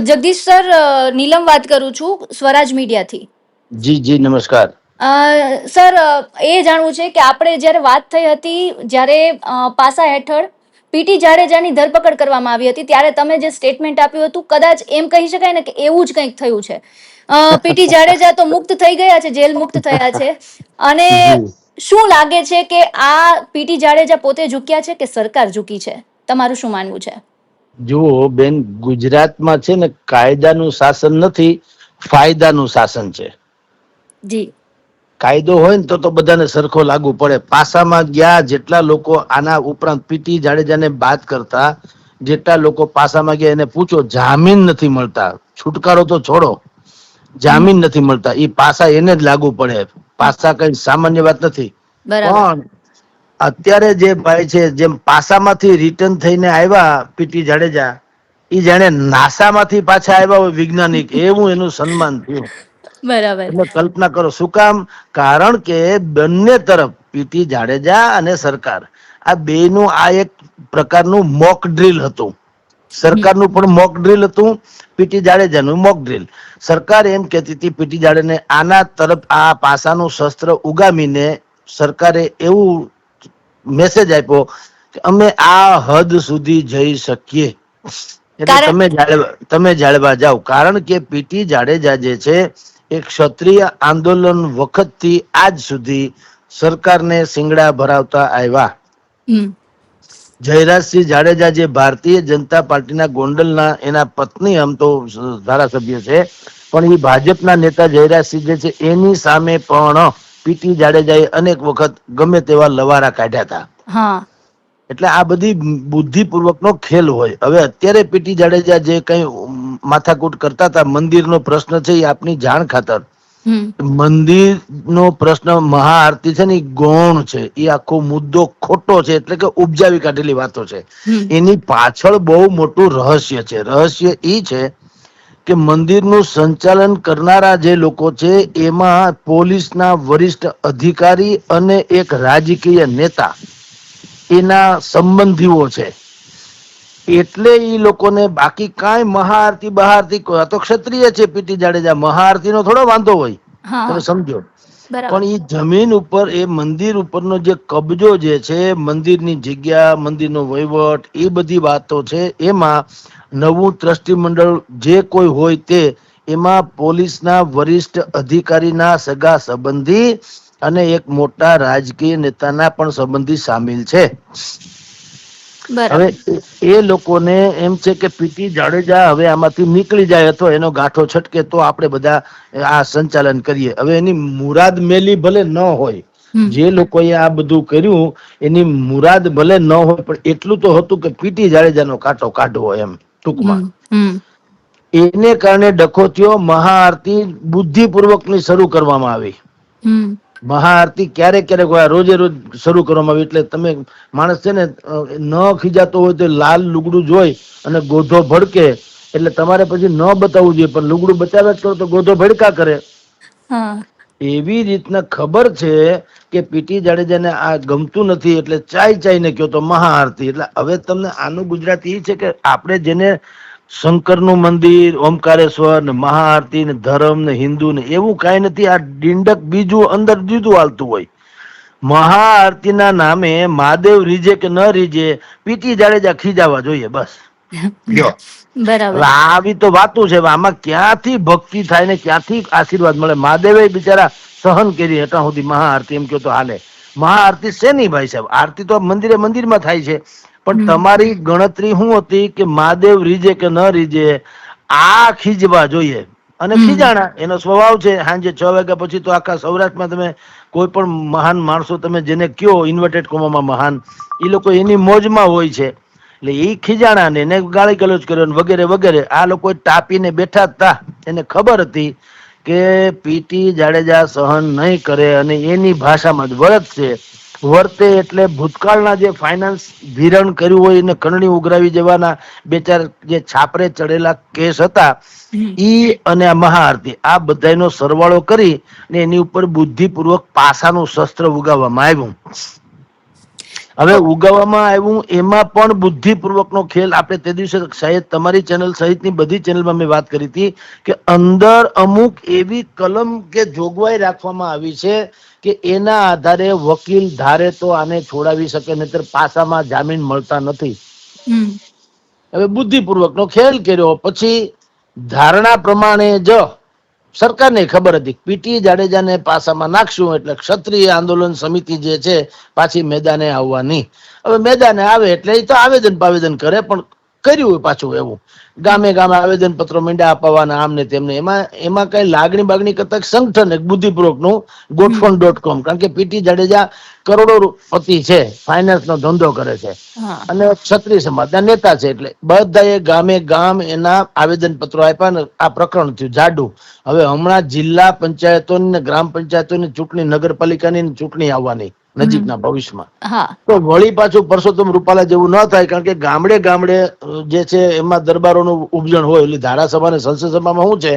Jagdish sir નીલમ વાત કરું છું સ્વરાજ મીડિયાથી. જી જી નમસ્કાર. સર એ જાણવું છે કે આપણે જ્યારે વાત થઈ હતી જ્યારે પાસા હેઠળ પીટી જાડેજાની ધરપકડ કરવામાં આવી હતી ત્યારે તમે જે સ્ટેટમેન્ટ આપ્યું હતું કદાચ એમ કહી શકાય ને કે એવું જ કંઈક થયું છે. પીટી જાડેજા તો મુક્ત થઈ ગયા છે જેલ મુક્ત થયા છે. અને શું લાગે છે કે આ પીટી જાડેજા પોતે ઝૂક્યા છે કે સરકાર ઝૂકી છે? તમારું શું માનવું છે? જુઓ બેન ગુજરાતમાં છે ને કાયદાનું શાસન નથી ફાયદાનું શાસન છે. જી. કાયદો હોય ને તો તો બધાને સરખો લાગુ પડે. પાસામાં ગયા જેટલા લોકો આના ઉપરાંત પીટી જાડેજાને બાદ કરતા જેટલા લોકો પાસામાં ગયા એને પૂછો જામીન નથી મળતા. છુટકારો તો છોડો. જામીન નથી મળતા. એ પાસા એને જ લાગુ પડે. પાસા કઈ સામાન્ય વાત નથી. પણ અત્યારે જે ભાઈ છે જેમ પાસામાંથી રિટર્ન થઈને આવ્યા પીટી જાડેજા એ જાણે નાસામાંથી પાછા આવ્યા હોય વૈજ્ઞાનિક એવું એનું સન્માન થયું. બરાબર. એટલે કલ્પના કરો શું કામ? કારણ કે બંને તરફ પીટી જાડેજા અને સરકાર આ બેનું આ એક પ્રકારનું મોક ડ્રીલ હતું. સરકારનું પણ મોક ડ્રીલ હતું પીટી જાડેજાનું મોક ડ્રીલ સરકાર એમ કહેતી હતી પીટી જાડેને આના તરફ આ પાસાનું શસ્ત્ર ઉગામીને સરકારે એવું મેસેજ આપ્યો કે અમે આ હદ સુધી જઈ શકીએ. એટલે તમે તમે જાળવા જાઓ. કારણ કે પીટી જાડેજા જે છે એ ક્ષત્રિય આંદોલન વખતથી આજ સુધી સરકારને સિંગડા ભરાવતા આવ્યા. જયરાજસિંહ જાડેજા જે ભારતીય જનતા પાર્ટીના ગોંડલના એના પત્ની આમ તો ધારાસભ્ય છે પણ એ ભાજપના નેતા જયરાજસિંહ જે છે એની સામે પણ પીટી જાડેજાએ અનેક વખત ગમે તેવા લવારા કાઢ્યા હતા. એટલે આ બધી બુદ્ધિપૂર્વકનો ખેલ હોય. હવે અત્યારે પીટી જાડેજા જે કઈ માથાકૂટ કરતા હતા મંદિરનો પ્રશ્ન છે એ આપની જાણ ખાતર. મંદિર મંદિરનો પ્રશ્ન મહાઆરતી છે ને એ ગૌણ છે. એ આખો મુદ્દો ખોટો છે એટલે કે ઉપજાવી કાઢેલી વાતો છે. એની પાછળ બહુ મોટું રહસ્ય છે. રહસ્ય એ છે કે મંદિરનું સંચાલન કરનારા જે લોકો છે એમાં પોલીસના વરિષ્ઠ અધિકારી અને એક રાજકીય નેતા એના સંબંધીઓ છે. એટલે એ લોકોને બાકી કાંઈ મહાઆરતી બહારતી આ તો ક્ષત્રિય છે પીટી જાડેજા મહાઆરતી નો થોડો વાંધો હોય. તમે સમજો. પણ એ જમીન ઉપર, એ મંદિર ઉપરનો જે કબજો જે છે, મંદિરની જગ્યા, મંદિરનો વહીવટ એ બધી વાતો છે, એમાં નવું ટ્રસ્ટી મંડળ જે કોઈ હોય તે, એમાં પોલીસના વરિષ્ઠ અધિકારીના સગા સંબંધી અને એક મોટા રાજકીય નેતાના પણ સંબંધી સામેલ છે. હવે એ- લોકોને એમ છે કે પીટી જાડેજા હવે આમાંથી નીકળી જાય અથવા એનો ગાંઠો છટકે તો આપણે બધા આ સંચાલન કરીએ. હવે એની મુરાદ મેલી ભલે ન હોય. જે લોકોએ આ બધું કર્યું એની મુરાદ ભલે ન હોય પણ એટલું તો હતું કે પીટી જાડેજાનો કાંટો કાઢવો એમ ટૂંકમાં. એને કારણે ડખો થયો મહાઆરતી બુદ્ધિપૂર્વકની શરૂ કરવામાં આવી. મહાઆરતી ક્યારેક ક્યારેક હોય રોજે રોજ શરૂ કરવામાં આવે એટલે તમે માણસ છે ને ન ખીજાતો હોય તો લાલ લુગડું જોઈ અને ગોધો ભડકે. એટલે તમારે પછી ન બતાવવું જોઈએ પણ લુગડું બતાવ્યા જ કરો તો ગોધો ભડકા કરે. એવી રીતના ખબર છે કે પીટી જાડેજાને આ ગમતું નથી એટલે ચાઈ ચાઈને કયો તો મહાઆરતી. એટલે હવે તમને આનું ગુજરાતી એ છે કે આપણે જેને શંકરનું મંદિર ઓમકારેશ્વર ને મહાઆરતી ને ધર્મ ને હિન્દુ ને એવું કાંઈ નથી. આ ડિંડક બીજું અંદર જુદું હાલતું હોય. મહાઆરતીના નામે મહાદેવ રીજે કે ન રીજે પીટી જાડેજા ખીજાવા જોઈએ બસ. બરાબર. આવી તો વાતું છે આમાં ક્યાંથી ભક્તિ થાય ને ક્યાંથી આશીર્વાદ મળે? મહાદેવે બિચારા સહન કરી હટા સુધી મહાઆરતી એમ કહો તો હાલે. મહાઆરતી શેની ભાઈ સાહેબ? આરતી તો મંદિરે મંદિરમાં થાય છે. પણ તમારી ગણતરી શું હતી કે મહાદેવ રીજે કે ન રીજે આ ખીજવા જોઈએ. અને ખીજાણા એનો સ્વભાવ છે સાંજે છ વાગ્યા પછી તો આખા સૌરાષ્ટ્રમાં તમે કોઈ પણ મહાન માણસો તમે જેને કયો ઇન્વર્ટેડ કોમામાં મહાન એ લોકો એની મોજમાં હોય છે. એટલે એ ખીજાણા ને એને ગાળી ગલોચ કર્યો વગેરે વગેરે આ લોકો ટાપીને બેઠા હતા. તા એને ખબર હતી કે પીટી જાડેજા સહન નહીં કરે અને એની ભાષામાં જ વર્તશે વર્તે એટલે ભૂતકાળના જે ફાઇનાન્સ ધિરણ કર્યું હોય એને કરણી ઉઘરાવી જવાના બે ચાર જે છાપરે ચડેલા કેસ હતા ઈ અને આ મહાઆરતી આ બધાનો સરવાળો કરી ને એની ઉપર બુદ્ધિપૂર્વક પાસાનું શસ્ત્ર ઉગાવવામાં આવ્યું. હવે ઉગાવવામાં આવ્યું એમાં પણ બુદ્ધિપૂર્વકનો ખેલ. આપણે તે દિવસે સાહેબ તમારી ચેનલ સહિતની બધી ચેનલમાં મેં વાત કરી હતી કે અંદર અમુક એવી કલમ કે જોગવાઈ રાખવામાં આવી છે કે એના આધારે વકીલ ધારે તો આને છોડાવી શકે નહીતર પાસામાં જામીન મળતા નથી. હવે બુદ્ધિપૂર્વકનો ખેલ કર્યો. પછી ધારણા પ્રમાણે જ સરકારને ખબર હતી પીટી જાડેજાને પાસામાં નાખશું એટલે ક્ષત્રિય આંદોલન સમિતિ જે છે પાછી મેદાને આવવાની. હવે મેદાને આવે એટલે એ તો આવેદન પાવેદન કરે, પણ કર્યું પાછું એવું. ગામે ગામે આવેદન પત્રો મીંડા અપાવવાના આમને તેમને. એમાં એમાં કઈ લાગણી બાગણી કરતા સંગઠન એક બુદ્ધિપૂર્વકનું ગોટફોન ડોટ કોમ કારણ કે પીટી જાડેજા કરોડો પતિ છે. ફાઇનાન્સ નો ધંધો કરે છે. અને ક્ષત્રિય સમાજના નેતા છે એટલે. બધાએ ગામે ગામ એના આવેદન પત્રો આપ્યા ને આ પ્રકરણ થયું જાડું. હવે હમણાં જિલ્લા પંચાયતો ને ગ્રામ પંચાયતો ની ચૂંટણી નગરપાલિકાની ચૂંટણી આવવાની. નજીકના ભવિષ્યમાં. તો વળી પાછું પરસોત્તમ રૂપાલા જેવું ન થાય કારણ કે ગામડે ગામડે જે છે એમાં દરબારોનું ઉપજણ હોય એટલે ધારાસભા અને સંસદ સભામાં શું છે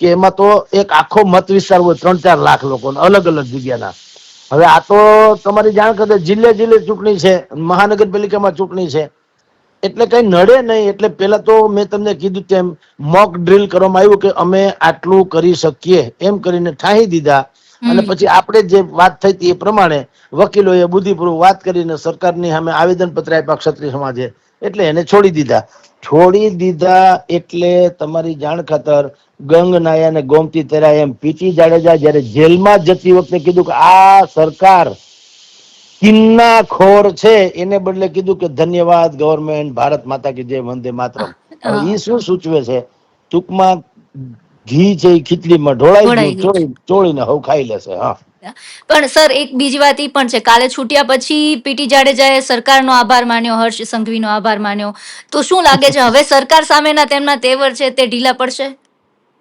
કે એમાં તો એક આખો મત વિસ્તાર હોય ત્રણ ચાર લાખ લોકો અલગ અલગ જગ્યાના. હવે આ તો તમારી જાણ કરે જિલ્લે જિલ્લે ચૂંટણી છે મહાનગરપાલિકામાં ચૂંટણી છે. એટલે કઈ નડે નહીં એટલે પેલા તો મેં તમને કીધું તેમ મોક ડ્રીલ કરવામાં આવ્યું કે અમે આટલું કરી શકીએ એમ કરીને ઠાહી દીધા. અને પછી આપણે જે વાત થઈ હતી એ પ્રમાણે વકીલોએ બુદ્ધિપૂર્વક વાત કરીને સરકારની સામે આવેદન પત્ર આપ્યા ક્ષત્રિય સમાજે. એટલે એને છોડી દીધા. છોડી દીધા એટલે તમારી જાણ ખાતર ગંગ નાયા ને ગોમતી તેરા એમ પીટી જાડેજા જયારે જેલમાં જતી વખતે કીધું કે આ સરકાર કિન્ના ખોર છે એને બદલે કીધું કે ધન્યવાદ ગવર્મેન્ટ ભારત માતા કી જય વંદે માતરમ. એ શું સૂચવે છે? ટૂંકમાં ઘી છે એ ખીચડીમાં ઢોળાઈ ગયું ચોળીને હવ ખાઈ લેશે હા. પણ સર એક બીજી વાત એ પણ છે. કાલે છૂટ્યા પછી પીટી જાડેજાએ સરકારનો આભાર માન્યો હર્ષ સંઘવીનો આભાર માન્યો. તો શું લાગે છે હવે સરકાર સામેના તેમના તેવર છે તે ઢીલા પડશે?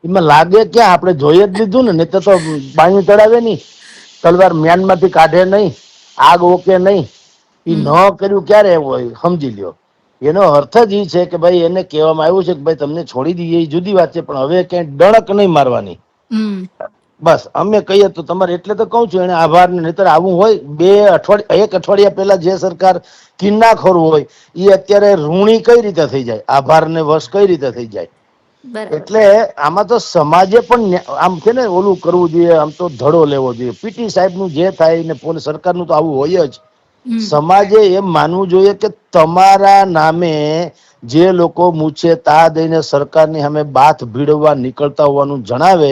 એમાં લાગે ક્યાં? આપણે જોઈએ જ લીધું ને નહીં તો પાણી ચડાવે નહીં. તલવાર મ્યાનમાંથી કાઢે નહીં. આગ ઓકે નહીં. એ ન કર્યું ક્યારે એવું હોય સમજી લ્યો. એનો અર્થ જ એ છે કે ભાઈ એને કહેવામાં આવ્યું છે કે ભાઈ તમને છોડી દઈએ એ જુદી વાત છે પણ હવે ક્યાંય ડણક નહીં મારવાની. બસ અમે કહીએ તો તમારે એટલે તો કહું છું એને આભાર નહીતર આવું હોય બે અઠવાડિયા એક અઠવાડિયા પહેલા જે સરકાર કિન્નાખોર હોય એ અત્યારે ઋણી કઈ રીતે થઈ જાય? આભાર ને વશ કઈ રીતે થઈ જાય? એટલે આમાં તો સમાજે પણ આમ છે ને ઓલું કરવું જોઈએ આમ તો ધડો લેવો જોઈએ. પીટી સાહેબનું જે થાય ને પોલીસ સરકારનું તો આવું હોય જ. સમાજે એમ માનવું જોઈએ કે તમારા નામે જે લોકો મૂછે તા દઈને સરકારની સામે બાથ ભીડવા નીકળતા હોવાનું જણાવે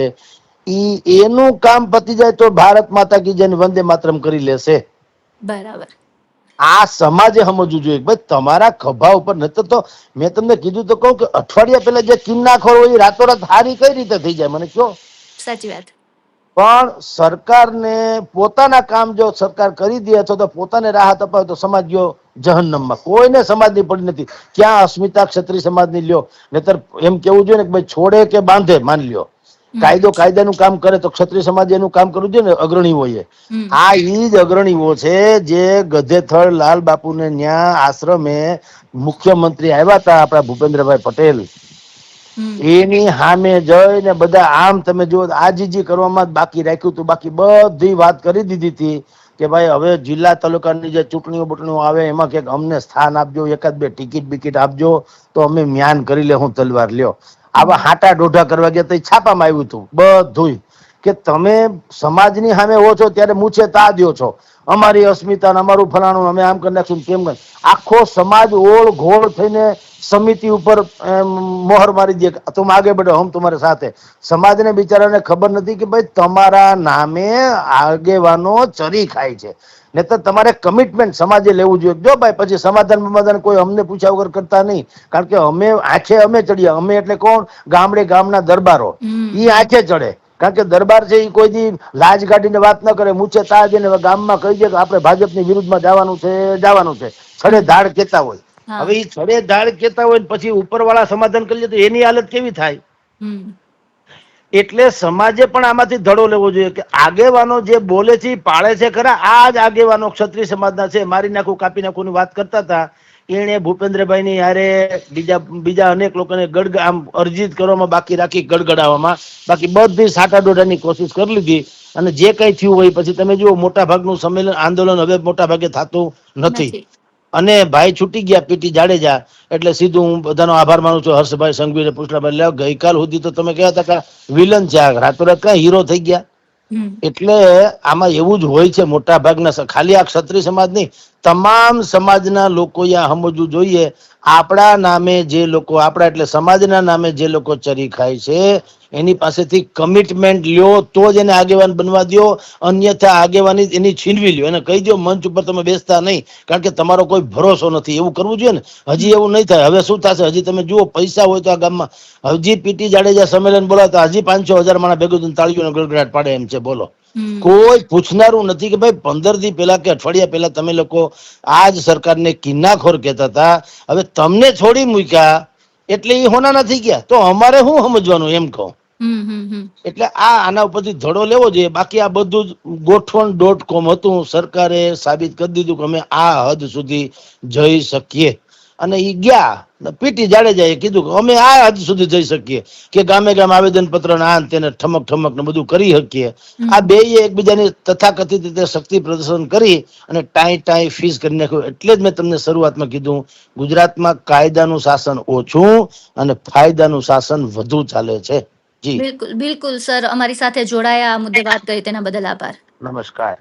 ઈ એનું કામ પતી જાય તો ભારત માતા કી જય ને વંદે માતરમ કરી લેશે. બરાબર. આ સમાજે સમજવું જોઈએ ભાઈ તમારા ખભા ઉપર નતર તો મેં તમને કીધું તો કહું કે અઠવાડિયા પહેલા જે કિન્નાખોર હોય એ રાતોરાત હારી કઈ રીતે થઈ જાય? મને કયો સાચી વાત. પણ સરકારને પોતાના કામ જો સરકાર કરી દે અથવા તો પોતાને રાહત અપાવે તો સમાજ ગયો જહન્નમમાં. કોઈને સમાજની પડી નથી. ક્યાં અસ્મિતા ક્ષત્રિય સમાજની લ્યો. નહીતર એમ કેવું જોઈએ ને કે ભાઈ છોડે કે બાંધે માન લ્યો. કાયદો કાયદાનું કામ કરે તો ક્ષત્રિય સમાજ એનું કામ કરવું જોઈએ ને અગ્રણીઓ એ. આ ઈ જ અગ્રણીઓ છે જે ગધેથળ લાલ બાપુને ન્યા આશ્રમે મુખ્યમંત્રી આવ્યા હતા આપણા ભૂપેન્દ્રભાઈ પટેલ. એની સામે જઈને બધા આમ તમે જો આજીજી કરવામાં બાકી રાખ્યું હતું. બાકી બધી વાત કરી દીધી હતી કે ભાઈ હવે જિલ્લા તાલુકાની જે ચૂંટણીઓ બૂંટણીઓ આવે એમાં ક્યાંક અમને સ્થાન આપજો, એકાદ બે ટિકિટ બિકિટ આપજો, તો અમે મ્યાન કરી લે, હું તલવાર લ્યો. આવા હાટા ડોઢા કરવા ગયા તો છાપામાં આવ્યું હતું. બધુંય. કે તમે સમાજની સામે હો છો ત્યારે મૂછે તા દો છો. અમારી અસ્મિતા અમારું ફલાણું અમે આમ કરી નાખશું તેમ કરી. આખો સમાજ ઓળ ઘોળ થઈને સમિતિ ઉપર મોહર મારી દે તું આગે બઢો હમ તમારે સાથે. સમાજને બિચારાને ખબર નથી કે ભાઈ તમારા નામે આગેવાનો ચરી ખાય છે. ને તો તમારે કમિટમેન્ટ સમાજે લેવું જોઈએ. જો ભાઈ પછી સમાધાન સમાધાન કોઈ અમને પૂછ્યા વગર કરતા નહીં. કારણ કે અમે આંખે અમે ચડ્યા. અમે એટલે કોણ? ગામડે ગામના દરબારો. એ ઈ આંખે ચડે. કારણ કે દરબાર છે એ કોઈ દી લાજ કાઢીને વાત ન કરે મૂછે તાજ ને ગામમાં કહી દે કે આપણે ભાજપની વિરુદ્ધમાં જવાનું છે જવાનું છે. છડે ધાડ કેતા હોય. હવે એ છડે ધાડ કેતા હોય પછી ઉપરવાળા સમાધાન કરી લે તો એની હાલત કેવી થાય? એટલે સમાજે પણ આમાંથી ધડો લેવો જોઈએ કે આગેવાનો જે બોલે છે પાળે છે ખરા. આ જ આગેવાનો ક્ષત્રિય સમાજના છે. મારી નાખું કાપી નાખું ની વાત કરતા હતા. એણે ભૂપેન્દ્રભાઈ ની યારે બીજા બીજા અનેક લોકોને ગડગ આમ અરજીત કરવામાં બાકી રાખી ગડગડાવવામાં. બાકી બધી સાટા દોડાની કોશિશ કરી લીધી અને જે કઈ થયું હોય પછી તમે જુઓ મોટા ભાગનું સંમેલન આંદોલન હવે મોટા ભાગે થતું નથી. અને ભાઈ છૂટી ગયા પીટી જાડેજા એટલે સીધું હું બધાનો આભાર માનું છું. હર્ષભાઈ સંઘવી પૂછલાભાઈ લે ગઈકાલ સુધી તો તમે કહેતા હતા કે વિલન છે રાતોરાત કઈ હીરો થઈ ગયા? એટલે આમાં એવું જ હોય છે મોટા ભાગના ખાલી આ ક્ષત્રિય સમાજ નહીં, તમામ સમાજના લોકોએ આ સમજવું જોઈએ. આપણા નામે જે લોકો, આપણા એટલે સમાજના નામે જે લોકો ચરી ખાય છે એની પાસેથી કમિટમેન્ટ લ્યો તો જ એને આગેવાન બનવા દ્યો. અન્યથા આગેવાની એની છીનવી લ્યો. એને કહી દો મંચ ઉપર તમે બેસતા નહીં. કારણ કે તમારો કોઈ ભરોસો નથી. એવું કરવું જોઈએ ને? હજી એવું નહીં થાય. હવે શું થશે? હજી તમે જુઓ પૈસા હોય તો આ ગામમાં. હજી પીટી જાડેજા સંમેલન બોલાવતા હજી પાંચસો હજાર માણા ભેગું તાળીઓનો ગડગડાટ પાડે એમ છે. બોલો. કોઈ પૂછનારું નથી કે ભાઈ પંદર દી પેલા કે અઠવાડિયા પહેલા તમે લોકો આ જ સરકારને કિન્નાખોર કહેતા હતા. હવે તમને છોડી મૂક્યા એટલે એ હોના નથી ગયા. તો અમારે શું સમજવાનું એમ કહું? એટલે આ આના ઉપરથી ધડો લેવો જોઈએ. બાકી આ બધું જ ગોઠવણ ડોટ કોમ હતું. સરકારે સાબિત કરી દીધું કે અમે આ હદ સુધી જઈ શકીએ. અને એ ગયા. પીટી જાડેજાએ કીધું કે અમે આ હદ સુધી જઈ શકીએ. કે ગામે ગામ આવેદન પત્ર ને આ તેને ઠમક ઠમક ને બધું કરી શકીએ. આ બે એકબીજાની તથાકથિત રીતે શક્તિ પ્રદર્શન કરી અને ટાઈ ટાઈ ફીસ કરી નાખ્યું. એટલે જ મેં તમને શરૂઆતમાં કીધું. ગુજરાતમાં કાયદાનું શાસન ઓછું અને ફાયદાનું શાસન વધુ ચાલે છે. જી. બિલકુલ બિલકુલ સર. અમારી સાથે જોડાયા આ મુદ્દે વાત કરી તેના બદલ આભાર. નમસ્કાર.